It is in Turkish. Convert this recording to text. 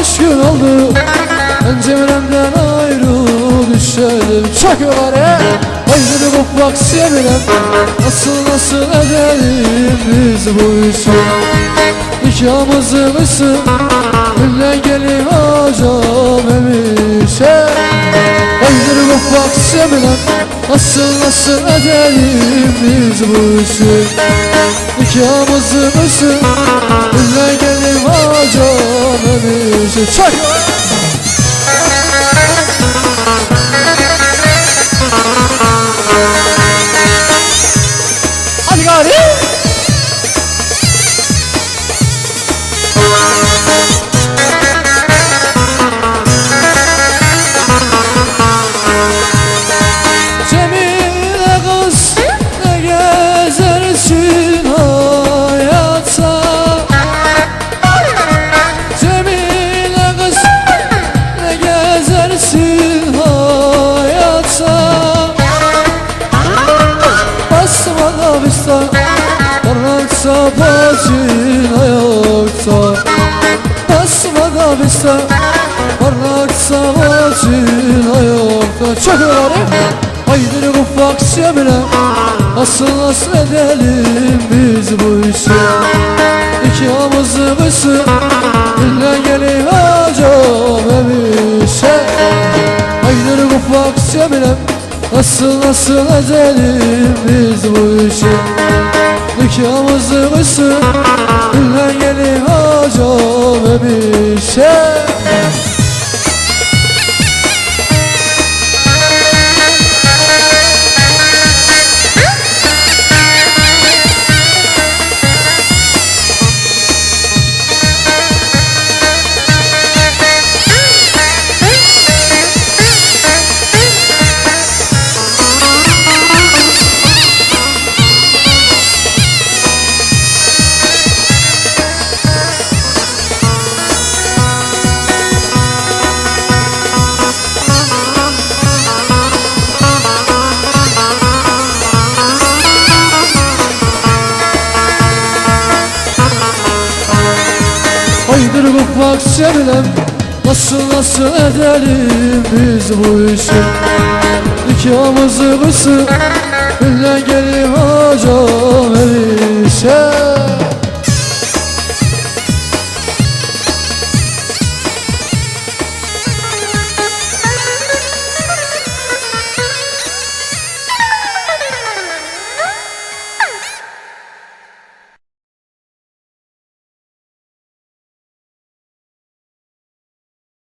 üç gün oldu Penceremden ayrı düşerim. Çok yuvare Ayrı kopmak sevirem Nasıl nasıl edelim biz bu işi? Nikahımızı mısın? Günden gelip acam emişe. Ayrı kopmak sevirem Nasıl nasıl edelim biz bu işi? Nikahımızı mısın? 你下 Bista Karansa bacın ayakta Çakıları Haydi ufak semine Nasıl nasıl edelim biz bu işi. Nikahımızı mısın Dinle gelin hocam emişe Haydi ufak semine Nasıl nasıl edelim biz bu işi. Nikahımızı mısın Dinle gelin Haydır bak sevilem Nasıl nasıl edelim biz bu işi? Nikahımızı mısın